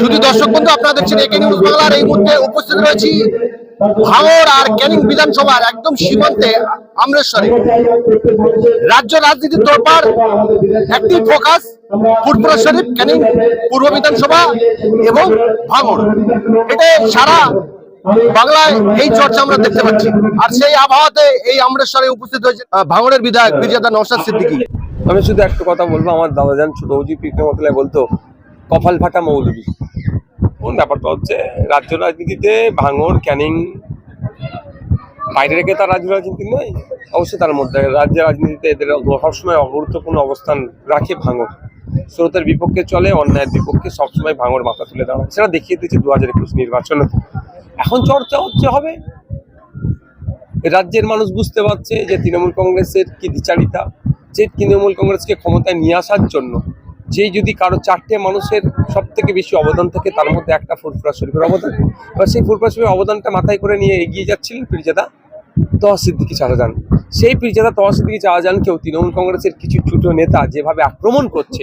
শুধু দর্শক বন্ধু আপনারা দেখছেন একে নিউজ বাংলার এই মুহূর্তে উপস্থিত রয়েছি। ভাঙড় আর ক্যানিং বিধানসভার একদম সীমান্তে আমরেশ্বরে। রাজ্য রাজনীতির তোরপার একটি ফোকাস শরীফ ক্যানিং পূর্ব বিধানসভা এবং ভাঙড়। এটা সারা বাংলায় এই চর্চা আমরা দেখতে পাচ্ছি। আর সেই আবহাওয়াতে এই আমরেশ্বরে উপস্থিত হয়েছে ভাঙড়ের বিধায়ক বিজেতা নওশাদ সিদ্দিকী। আমি শুধু একটা কথা বলব, আমার দাদাজান ছোট পিকমতলায় বলতো কপাল ফাটা মৌলবী ব্যাপারটা হচ্ছে, রাজ্য রাজনীতিতে ভাঙড় ক্যানিং, বাইরে রেখে তার রাজ্য রাজনীতি নয় অবশ্যই তার মধ্যে রাজ্য রাজনীতিতে এদের সবসময় গুরুত্বপূর্ণ অবস্থান রাখে ভাঙর স্রোতের বিপক্ষে চলে, অন্যায়ের বিপক্ষে সবসময় ভাঙর মাথা তুলে দেওয়া সেটা দেখিয়ে দিচ্ছে দু হাজার একুশ নির্বাচনে। এখন চর্চা হচ্ছে হবে। রাজ্যের মানুষ বুঝতে পারছে যে তৃণমূল কংগ্রেসের কি দ্বিচারিতা, যে তৃণমূল কংগ্রেসকে ক্ষমতায় নিয়ে আসার জন্য যেই যদি কারও চারটে মানুষের সব থেকে বেশি অবদান থাকে, তার মধ্যে একটা ফুরফুরা শরীফের অবদান। এবার সেই ফুরফুরা শরীফের অবদানটা মাথায় করে নিয়ে এগিয়ে যাচ্ছিলেন পীরজাদা। তহা সিদ্দিকি শাহজাহান সেই পীরজাদা তহা সিদ্দিকি শাহজাহানকেও তৃণমূল কংগ্রেসের কিছু ছোট নেতা যেভাবে আক্রমণ করছে,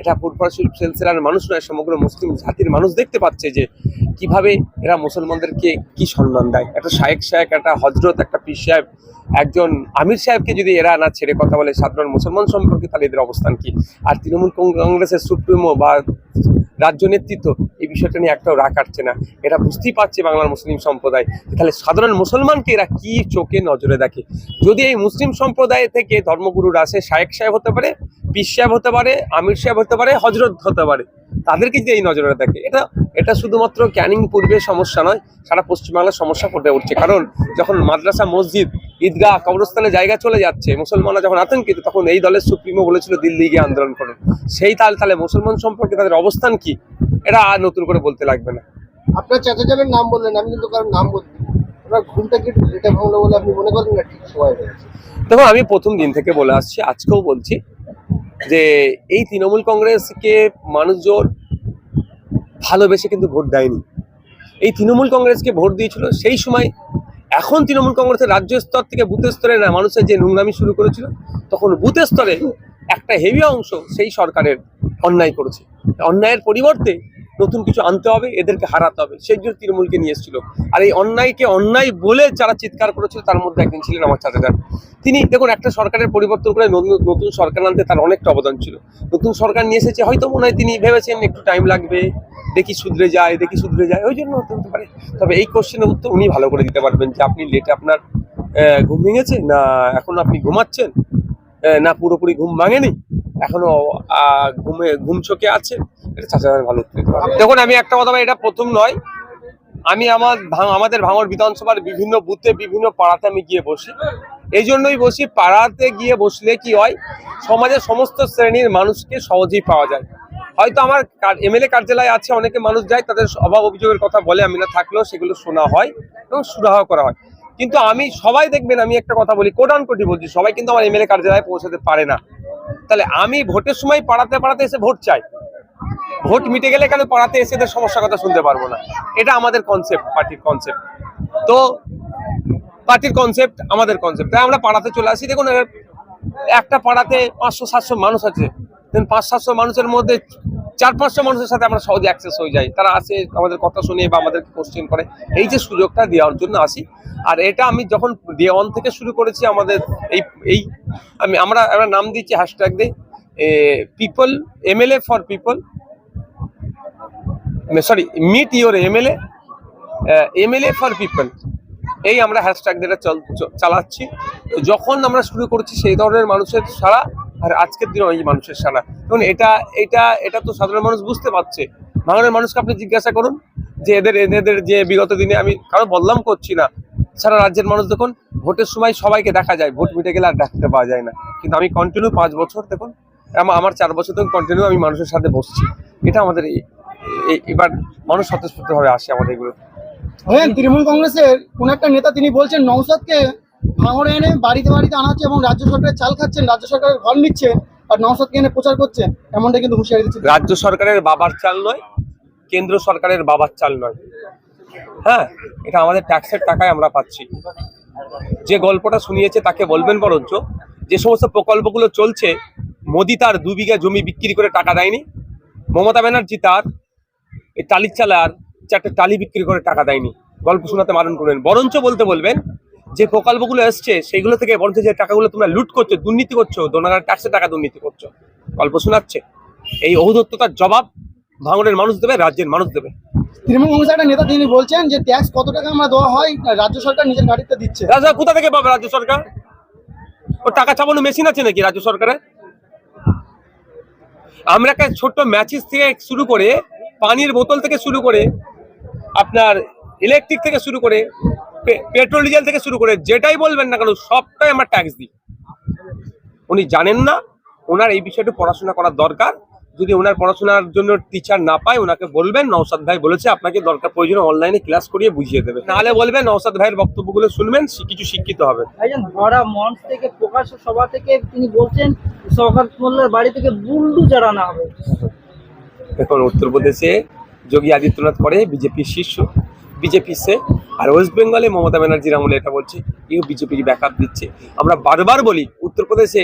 এটা ফুরফুরা সেলসেলার মানুষ নয়, সমগ্র মুসলিম জাতির মানুষ দেখতে পাচ্ছে যে কীভাবে এরা মুসলমানদেরকে কি সম্মান দেয়। একটা শায়েক শায়েক, একটা হজরত, একটা পীর সাহেব, একজন আমির সাহেবকে যদি এরা না ছেড়ে কথা বলে, সাধারণ মুসলমান সম্পর্কে তাহলে এদের অবস্থান কি? আর তৃণমূল কংগ্রেসের সুপ্রিমো বা রাজ্য নেতৃত্ব, এই বিষয়টা নিয়ে একটাও রাগ কাটছে না। এরা বুঝতেই পারছে বাংলার মুসলিম সম্প্রদায় তাহলে সাধারণ মুসলমানকে এরা কি চোখে নজরে দেখে। যদি এই মুসলিম সম্প্রদায় থেকে ধর্মগুরুরা আসে শায়েক সাহেব হতে পারে, পীর সাহেব হতে পারে, আমির সাহেব হতে পারে, হজরত হতে পারে, তাদেরকে যদি এই নজরে দেখে, এটা এটা শুধুমাত্র ক্যানিং পূর্বের সমস্যা নয়, সারা পশ্চিমবাংলার সমস্যা ফুটে উঠছে। কারণ যখন মাদ্রাসা, মসজিদ, ঈদগাহ, কবরস্থানে জায়গা চলে যাচ্ছে, মুসলমানরা যখন আতঙ্কিত, তখন এই দলের সুপ্রিমো বলেছিল দিল্লি গিয়ে আন্দোলন করুন। সেই তাল তাহলে মুসলমান সম্পর্কে তাদের অবস্থান কি, এটা আর নতুন করে বলতে লাগবে না। আপনার চাচা জানের নাম বললেন, আমি কিন্তু কারোর নাম বলছি আপনার ঘুমটা কি এটা ভাঙলো বলে আপনি মনে করেন না ঠিক সময় হয়েছে দেখো, আমি প্রথম দিন থেকে বলে আসছি, আজকেও বলছি যে এই তৃণমূল কংগ্রেসকে মানুষজন ভালোবেসে কিন্তু ভোট দেয়নি। এই তৃণমূল কংগ্রেসকে ভোট দিয়েছিল সেই সময় এখন তৃণমূল কংগ্রেসের রাজ্য স্তর থেকে বুথ স্তরে না, মানুষের যে নোংরামি শুরু করেছিল, তখন বুথ স্তরে একটা হেভি অংশ সেই সরকারের অন্যায় করেছে। অন্যায়ের পরিবর্তে নতুন কিছু আনতে হবে এদেরকে হারাতে হবে। সেই জন্য তৃণমূলকে নিয়ে এসেছিল। আর এই অন্যায়কে অন্যায় বলে যারা চিৎকার করেছিল তার মধ্যে একজন ছিলেন আমার চাচাজান। তিনি দেখুন একটা সরকারের পরিবর্তন করে নতুন সরকার আনতে তার অনেকটা অবদান ছিল। নতুন সরকার নিয়ে এসেছে হয়তো মনে হয় তিনি ভেবেছেন একটু টাইম লাগবে দেখি শুধরে যায় দেখি শুধরে যায় ওই জন্য হতে হতে পারে। তবে এই কোশ্চেনের উত্তর উনি ভালো করে দিতে পারবেন যে আপনি লেটে আপনার ঘুম ভেঙেছে না এখন আপনি ঘুমাচ্ছেন? না পুরোপুরি ঘুম ভাঙেনি? এখনও আহ, ঘুমে ঘুম চোখে আছে? দেখুন, আমি একটা কথা এটা প্রথম নয়। আমি আমার আমাদের ভাঙড় বিধানসভার বিভিন্ন বুথে, বিভিন্ন পাড়াতে আমি গিয়ে বসি। এই জন্যই বসি, পাড়াতে গিয়ে বসলে কি হয়, সমাজের সমস্ত শ্রেণির মানুষকে সহজেই পাওয়া যায়। হয়তো আমার এমএলএ কার্যালয় আছে, অনেকে মানুষ যায়, তাদের অভাব অভিযোগের কথা বলে, আমি না থাকলেও সেগুলো শোনা হয় এবং সুরাহ করা হয়। কিন্তু আমি, সবাই দেখবেন, আমি একটা কথা বলি, কোটান কোটি বলছি, সবাই কিন্তু আমার এমএলএ কার্যালয়ে পৌঁছাতে পারে না। তাহলে আমি ভোটের সময় পাড়াতে পাড়াতে এসে ভোট চাই। ভোট মিটে গেলে কেন পাড়াতে এসে এদের সমস্যার কথা শুনতে পারব না? এটা আমাদের কনসেপ্ট পার্টির কনসেপ্ট তো পার্টির কনসেপ্ট আমাদের কনসেপ্ট তাই আমরা পাড়াতে চলে আসি। দেখুন একটা পাড়াতে পাঁচশো, সাতশো মানুষ আছে। দেন পাঁচ, সাতশো মানুষের মধ্যে চার, পাঁচশো মানুষের সাথে আমরা সহজে অ্যাক্সেস হয়ে যাই। তারা আসে, আমাদের কথা শুনে বা আমাদেরকে কোশ্চেন করে। এই যে সুযোগটা দেওয়ার জন্য আসি। আর এটা আমি যখন ডে ওয়ান থেকে শুরু করেছি, আমাদের এই এই, আমি, আমরা আমরা নাম দিচ্ছি হ্যাশট্যাগ দিয়ে people MLA for people sorry meet your MLA MLA for people এই আমরা হ্যাশট্যাগ যেটা চল চালাচ্ছি। যখন আমরা শুরু করছি, সেই ধরনের মানুষের সারা আর আজকের দিনে এই মানুষের সারা দেখুন, এটা এটা এটা তো সাধারণ মানুষ বুঝতে পারছে। বাংলার মানুষকে আপনি জিজ্ঞাসা করুন যে এদের এদের যে বিগত দিনে আমি কারও বদলাম করছি না। সারা রাজ্যের মানুষ দেখুন, ভোটের সময় সবাইকে দেখা যায়। ভোট মিটে গেলে আর দেখতে পাওয়া যায় না। কিন্তু আমি কন্টিনিউ পাঁচ বছর, দেখুন, আমার চার বছর থেকে কন্টিনিউ আমি মানুষের সাথে বসছি। এটা আমাদের এবার মানুষ স্বতঃস্ফূর্তভাবে আসে আমাদের এগুলো। হ্যাঁ তৃণমূল কংগ্রেসের কোন একটা নেতা তিনি বলছেন নৌসাদকে ভাঙড়ে এনে বাড়িতে বাড়িতে আনা হচ্ছে এবং রাজ্য সরকারের চাল খাচ্ছেন রাজ্য সরকারের ঘর নিচ্ছে আর নৌসাদকে এনে প্রচার করছেন এমনটা কিন্তু হুঁশিয়ারি দিচ্ছে। রাজ্য সরকারের বাবার চাল নয় কেন্দ্র সরকারের বাবার চাল নয়। হ্যাঁ এটা আমাদের ট্যাক্সের টাকায় আমরা পাচ্ছি। যে গল্পটা শুনিয়েছে তাকে বলবেন বরঞ্চ যে সমস্ত প্রকল্পগুলো চলছে মোদি তার দু বিঘা জমি বিক্রি করে টাকা দেয়নি মমতা ব্যানার্জি তার এই টালির চালার চারটে টালি বিক্রি করে টাকা দেয়নি। গল্প শোনাতে মারণ করবেন বরঞ্চ বলতে বলবেন যে প্রকল্পগুলো এসছে সেগুলো থেকে বরঞ্চ যে টাকাগুলো তোমরা লুট করছ দুর্নীতি করছ দোনাগার ট্যাক্সে টাকা দুর্নীতি করছ। গল্প শোনাচ্ছে। এই ঔদত্ততার জবাব ভাঙনের মানুষ দেবে রাজ্যের মানুষ দেবে। তৃণমূল কংগ্রেসের একটা নেতা তিনি বলছেন যে ট্যাক্স কত টাকা আমরা দেওয়া হয় রাজ্য সরকার নিজের গাড়িতে দিচ্ছে। কোথা থেকে পাবে রাজ্য সরকার? ও টাকা চাপানো মেশিন আছে নাকি রাজ্য সরকারের? আমরা একটা ছোট্ট ম্যাচিস থেকে শুরু করে পানির বোতল থেকে শুরু করে আপনার ইলেকট্রিক থেকে শুরু করে পেট্রোল ডিজেল থেকে শুরু করে যেটাই বলবেন না কেন, সবটাই আমরা ট্যাক্স দিই। উনি জানেন না, ওনার এই বিষয়টা পড়াশোনা করার দরকার। যদি ওনার পড়াশোনার জন্য টিচার না পায়, ওনাকে বলবেন নওসাদ ভাই বলেছে, আপনাকে দরকার প্রয়োজন অনলাইনে ক্লাস করিয়ে বুঝিয়ে দেবে। নাহলে বলবেন নওসাদ ভাইয়ের বক্তব্যগুলো শুনবেন কিছু শিক্ষিত হবে। ধরা মঞ্চ থেকে প্রকাশ্য সভা থেকে তিনি বলছেন সৌগত মোল্লার বাড়ি থেকে বুলডুজার আনা হবে। এখন উত্তরপ্রদেশে যোগী আদিত্যনাথ করে বিজেপির শীর্ষ, বিজেপি সে, আর ওয়েস্ট বেঙ্গলে মমতা ব্যানার্জির আমলে এটা বলছে ইও বিজেপির ব্যাকআপ দিচ্ছে। আমরা বারবার বলি, উত্তরপ্রদেশে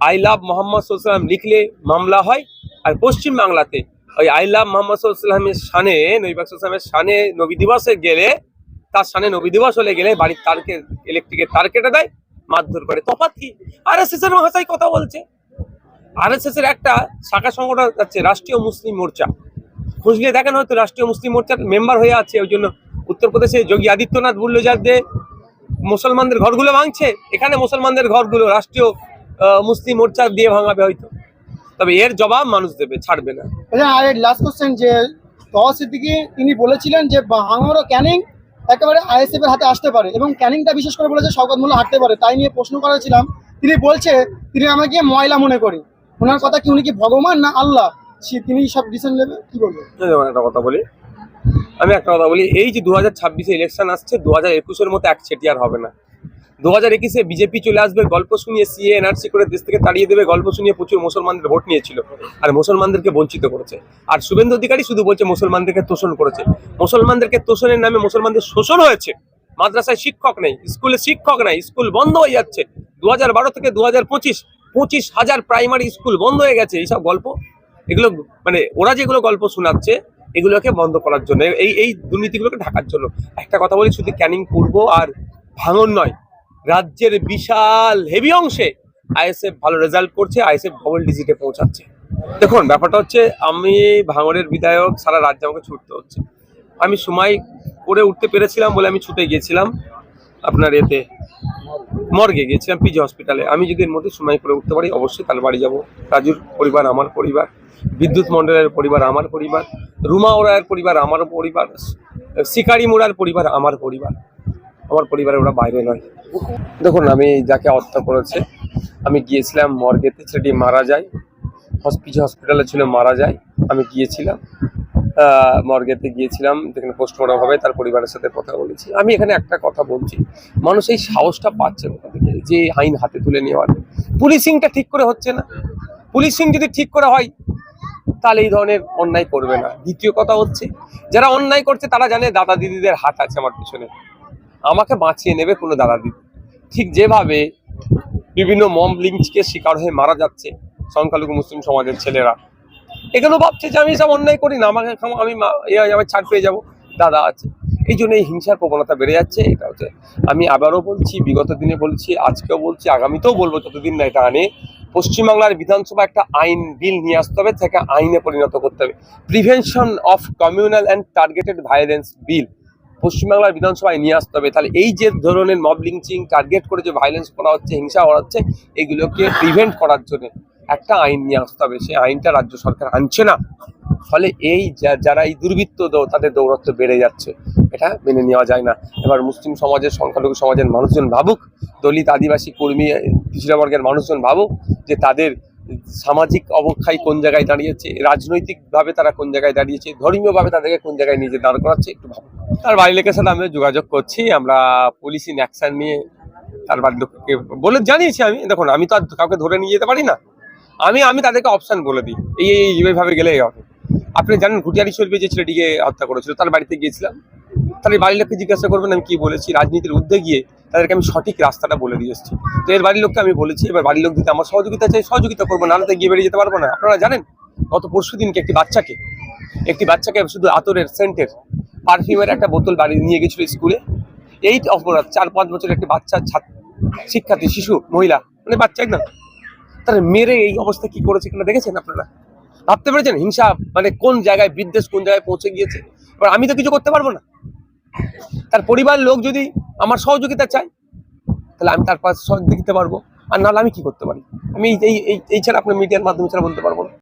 আই লাভ মোহাম্মদ সাল্লাম লিখলে মামলা হয়, আর পশ্চিম বাংলাতে ওই আই লাভ মোহাম্মদ সাল্লামের সানে নৈবাক সাল্লামের সানে নবী দিবসে গেলে, তার সানে নবী দিবস হলে গেলে বাড়ির তারকে ইলেকট্রিকের তার কেটে দেয়, মারধর করে। তফাৎ কি? আর এস এস এর ভাষায় কথা বলছে। আরএসএস এর একটা শাখা সংগঠন আছে, রাষ্ট্রীয় মুসলিম মোর্চা। খুঁজলে দেখেন হয়তো রাষ্ট্রীয় মুসলিম মোর্চার মেম্বার হয়ে আছে, ওই জন্য উত্তরপ্রদেশে যোগী আদিত্যনাথ বলল যে মুসলমানদের ঘরগুলো ভাঙছে, এখানে মুসলমানদের ঘরগুলো রাষ্ট্রীয় মুসলিম মোর্চা দিয়ে ভাঙাবে হয়তো। তবে এর জবাব মানুষ দেবে, ছাড়বে না। আচ্ছা আর লাস্ট কোশ্চেন যে তহা সিদ্দিকি তিনি বলেছিলেন যে ভাঙর ও ক্যানিং একেবারে আইএসএফ এর হাতে আসতে পারে এবং ক্যানিংটা বিশেষ করে বলেছে শওকত মোল্লা হাঁটতে পারে, তাই নিয়ে প্রশ্ন করেছিলাম। তিনি বলছে, তিনি আমাকে ময়লা মনে করি ওনার কথা কি উনি কি ভগবান না আল্লাহ? তিনি সব ডিসিশন নেবে? কি বলবেন? একটা কথা বলি। আমি একটা কথা বলি, এই যে দু হাজার ছাব্বিশে ইলেকশন আসছে দু হাজার একুশের মতো এক আর হবে না। দু হাজার একুশে বিজেপি চলে আসবে, গল্প শুনিয়ে সিএ, এনআরসি করে দেশ থেকে তাড়িয়ে দেবে, গল্প শুনিয়ে প্রচুর মুসলমানদের ভোট নিয়েছিল আর মুসলমানদেরকে বঞ্চিত করেছে। আর শুভেন্দু অধিকারী শুধু বলছে মুসলমানদেরকে তোষণ করেছে। মুসলমানদেরকে তোষণের নামে মুসলমানদের শোষণ হয়েছে। মাদ্রাসায় শিক্ষক নেই, স্কুলে শিক্ষক নাই, স্কুল বন্ধ হয়ে যাচ্ছে। দু হাজার বারো থেকে দু হাজার পঁচিশ পঁচিশ হাজার প্রাইমারি স্কুল বন্ধ হয়ে গেছে, এইসব গল্প। এগুলো মানে ওরা যেগুলো গল্প শোনাচ্ছে, এগুলোকে বন্ধ করার জন্য, এই এই দুর্নীতিগুলোকে ঢাকার জন্য। একটা কথা বলি, শুধু ক্যানিং পূর্ব আর ভাঙন নয়, রাজ্যের বিশাল হেভি অংশে আইএসএফ ভালো রেজাল্ট করছে আইএসএফ ডবল ডিজিটে পৌঁছাচ্ছে। দেখুন, ব্যাপারটা হচ্ছে, আমি ভাঙনের বিধায়ক, সারা রাজ্যে আমাকে ছুটতে হচ্ছে। আমি সময় করে উঠতে পেরেছিলাম বলে আমি ছুটে গিয়েছিলাম আপনার এতে। মর্গে গিয়েছিলাম পিজি হসপিটালে। আমি যদি এর মধ্যে সময় করে উঠতে পারি, অবশ্যই তাহলে বাড়ি যাব। রাজুর পরিবার, আমার পরিবার, বিদ্যুৎ মণ্ডলের পরিবার, আমার পরিবার, রুমা ওরায়ের পরিবার আমার পরিবার, শিকারি মোড়ার পরিবার, আমার পরিবার। আমার পরিবারে ওরা বাইরে নয়। দেখুন, আমি যাকে হত্যা করেছে, আমি গিয়েছিলাম মর্গেতে ছেলেটি মারা যায়। হসপিটাল হসপিটালে ছিল, মারা যায়। আমি গিয়েছিলাম। মর্গেতে গিয়েছিলাম, যেখানে পোস্টমর্টম হবে, তার পরিবারের সাথে কথা বলেছি। আমি এখানে একটা কথা বলছি, মানুষ এই সাহসটা পাচ্ছে কোথা থেকে যে আইন হাতে তুলে নেওয়ার। পুলিশিংটা ঠিক করে হচ্ছে না। পুলিশিং যদি ঠিক করে হয়, তাহলে এই ধরনের অন্যায় করবে না। দ্বিতীয় কথা হচ্ছে, যারা অন্যায় করছে, তারা জানে দাদা দিদিদের হাত আছে আমার পিছনে। আমাকে বাঁচিয়ে নেবে কোনো দাদা দিদি। ঠিক যেভাবে বিভিন্ন মম লিঙ্ককে শিকার হয়ে মারা যাচ্ছে, সংখ্যালঘু মুসলিম সমাজের ছেলেরা। এগুলো ভাবছে যে আমি সব অন্যায় করি না, আমাকে আমি আমার ছাড় পেয়ে যাব। দাদা আছে। এই জন্য এই হিংসার প্রবণতা বেড়ে যাচ্ছে, এটা হচ্ছে। আমি আবারও বলছি, বিগত দিনে বলছি, আজকেও বলছি, আগামীতেও বলব, যতদিন না এটা আনে। পশ্চিমবাংলার বিধানসভা একটা আইন বিল নিয়ে আসতে হবে থেকে আইনে পরিণত করতে হবে। Prevention of communal and targeted violence bill পশ্চিমবাংলার বিধানসভায় নিয়ে আসতে হবে। তাহলে এই যে ধরনের মব লিঞ্চিং টার্গেট করে যে ভায়োলেন্স করা হচ্ছে, হিংসা করা হচ্ছে, এগুলোকে প্রিভেন্ট করার জন্য। একটা আইন নিয়ে আসতে হবে। সেই আইনটা রাজ্য সরকার আনছে না। ফলে এই যারা এই দুর্বৃত্ত তাদের দৌরত্ব বেড়ে যাচ্ছে। এটা মেনে নেওয়া যায় না। এবার মুসলিম সমাজের সংখ্যালঘু সমাজের মানুষজন ভাবুক, দলিত আদিবাসী কর্মী, পিছিড়া বর্গের মানুষজন ভাবুক যে তাদের সামাজিক অবক্ষয় কোন জায়গায় দাঁড়িয়েছে, রাজনৈতিকভাবে তারা কোন জায়গায় দাঁড়িয়েছে, ধর্মীয়ভাবে তাদেরকে কোন জায়গায় নিজে দাঁড় করাচ্ছে, একটু ভাবুক। তার বাড়ির লোকের সাথে আমি যোগাযোগ করছি। আমরা পুলিশি অ্যাকশন নিয়ে তার বাড়ির লোককে বলে জানিয়েছি আমি। দেখুন, আমি তো আর কাউকে ধরে নিয়ে যেতে পারি না। আমি আমি তাদেরকে অপশন বলে দিই। এই এই এই, এইভাবে গেলেই হবে। আপনি জানেন ঘুটিয়ারি শরীফে যে ছেলেটিকে হত্যা করেছিল, তার বাড়িতে গিয়েছিলাম। তাহলে বাড়ির লোককে জিজ্ঞাসা করবেন, আমি কি বলেছি? রাজনীতির ঊর্ধ্বে গিয়ে তাদেরকে আমি সঠিক রাস্তাটা বলে দিয়ে এসেছি। তো এর বাড়ির লোককে আমি বলেছি, এবার বাড়ির লোক দিতে আমার সহযোগিতা চাই সহযোগিতা করব, নাহলে তো গিয়ে বেরিয়ে যেতে পারব না। আপনারা জানেন, গত পরশু দিনকে একটি বাচ্চাকে একটি বাচ্চাকে শুধু আতরের সেন্টের পারফিউমের একটা বোতল বাড়ি নিয়ে গেছিল স্কুলে। এই অপরাধ চার পাঁচ বছরের একটি বাচ্চা, ছাত্র, শিক্ষার্থী, শিশু, মহিলা মানে বাচ্চা একদম। তার মেরে এই অবস্থা কি করেছে কিনা দেখেছেন আপনারা? ভাবতে পেরেছেন? হিংসা মানে কোন জায়গায় বিদ্বেষ, কোন জায়গায় পৌঁছে গিয়েছে? এবার আমি তো কিছু করতে পারব না। তার পরিবার লোক যদি আমার সহযোগিতা চায়, তাহলে আমি তার পাশে দিতে পারব। আর নাহলে আমি কি করতে পারি? আমি এই এই এই ছাড়া আপনার মিডিয়ার মাধ্যমে ছাড়া বলতে পারব না।